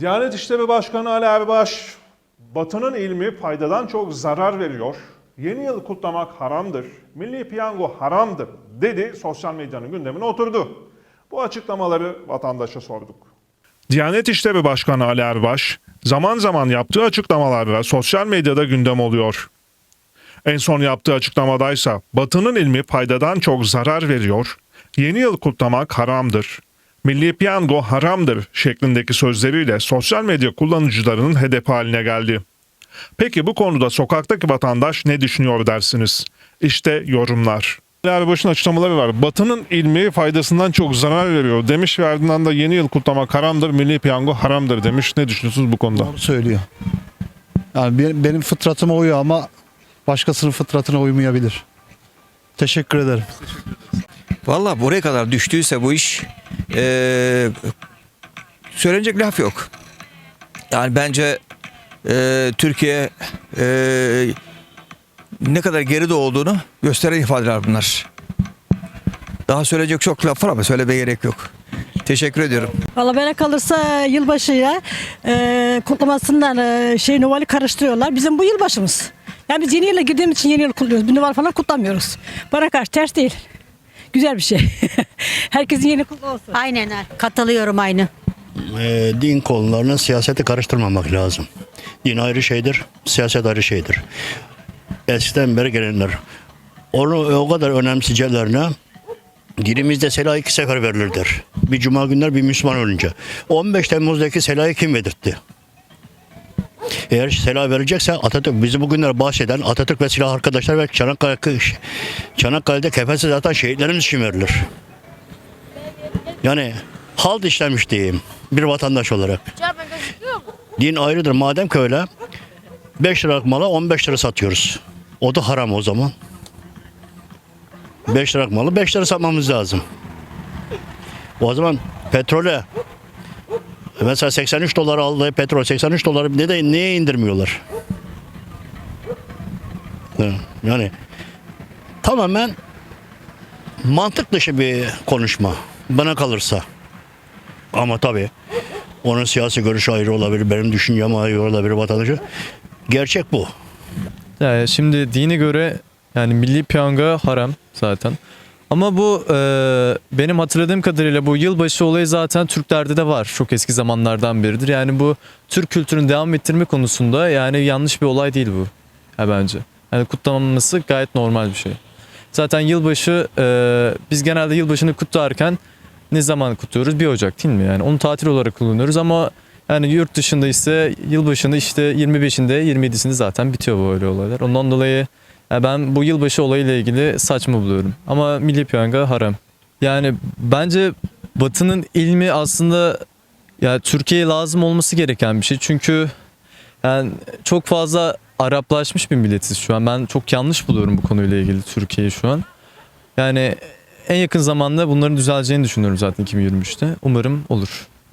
Diyanet İşleri Başkanı Ali Erbaş, Batı'nın ilmi faydadan çok zarar veriyor. Yeni yıl kutlamak haramdır, milli piyango haramdır dedi, sosyal medyanın gündemine oturdu. Bu açıklamaları vatandaşa sorduk. Diyanet İşleri Başkanı Ali Erbaş, zaman zaman yaptığı açıklamalarla sosyal medyada gündem oluyor. En son yaptığı açıklamadaysa Batı'nın ilmi faydadan çok zarar veriyor, yeni yıl kutlamak haramdır, milli piyango haramdır şeklindeki sözleriyle sosyal medya kullanıcılarının hedefi haline geldi. Peki bu konuda sokaktaki vatandaş ne düşünüyor dersiniz? İşte yorumlar. Erbaş'ın açıklamaları var. Batı'nın ilmi faydasından çok zarar veriyor demiş ve ardından da yeni yıl kutlamak haramdır, milli piyango haramdır demiş. Ne düşünüyorsunuz bu konuda? Doğru söylüyor. Yani benim, benim fıtratıma uyuyor ama başkasının fıtratına uymayabilir. Teşekkür ederim. Valla buraya kadar düştüyse bu iş eee söylenecek laf yok. Yani bence eee, Türkiye eee, ne kadar geride olduğunu gösteren ifadeler bunlar. Daha söyleyecek çok laf var ama söylemeye gerek yok. Teşekkür ediyorum. Valla bana kalırsa yılbaşıya e, kutlamasından e, şey Noel'i karıştırıyorlar. Bizim bu yılbaşımız. Yani biz yeni yıla girdiğimiz için yeni yıl kutluyoruz. Bir Noel falan kutlamıyoruz. Bana karşı ters değil. Güzel bir şey. Herkesin yeni kutlu olsun. Aynen katılıyorum aynı. e, din konularını siyasete karıştırmamak lazım. Din ayrı şeydir, siyaset ayrı şeydir. Eskiden beri gelenler. Onu o kadar önemseyeceklerine dinimizde selah iki sefer verilirdir. Bir cuma günler bir Müslüman ölünce. 15 Temmuz'daki selahı kim verdirtti? Eğer selah verecekse Atatürk bizi bugünler bahseden Atatürk ve silah arkadaşlar ve Çanakkale, Çanakkale'de kefensiz zaten şehitlerimiz için verilir. Yani halt işlemiş diyeyim bir vatandaş olarak. Din ayrıdır madem ki öyle 5 liralık mala 15 lira satıyoruz. O da haram o zaman. 5 liralık malı 5 lira satmamız lazım. O zaman petrole mesela 83 dolar aldığı petrol 83 doları ne de niye indirmiyorlar? Yani tamamen mantık dışı bir konuşma bana kalırsa. Ama tabii onun siyasi görüşü ayrı olabilir, benim düşüncem ayrı olabilir vatandaşı. Gerçek bu. Yani şimdi dine göre yani milli piyango haram zaten. Ama bu e, benim hatırladığım kadarıyla bu yılbaşı olayı zaten Türklerde de var. Çok eski zamanlardan beridir. Yani bu Türk kültürünü devam ettirme konusunda yani yanlış bir olay değil bu. Ya bence. Yani kutlanması gayet normal bir şey. Zaten yılbaşı e, biz genelde yılbaşını kutlarken ne zaman kutluyoruz? 1 Ocak değil mi? Yani onu tatil olarak kullanıyoruz ama yani yurt dışında ise yılbaşında işte 25'inde 27'sinde zaten bitiyor böyle olaylar. Ondan dolayı ben bu yılbaşı olayıyla ilgili saçma buluyorum. Ama milli piyango haram. Yani bence Batı'nın ilmi aslında ya Türkiye'ye lazım olması gereken bir şey. Çünkü yani çok fazla Araplaşmış bir milletiz şu an. Ben çok yanlış buluyorum bu konuyla ilgili Türkiye'yi şu an. Yani en yakın zamanda bunların düzeleceğini düşünüyorum zaten 2023'te. Umarım olur.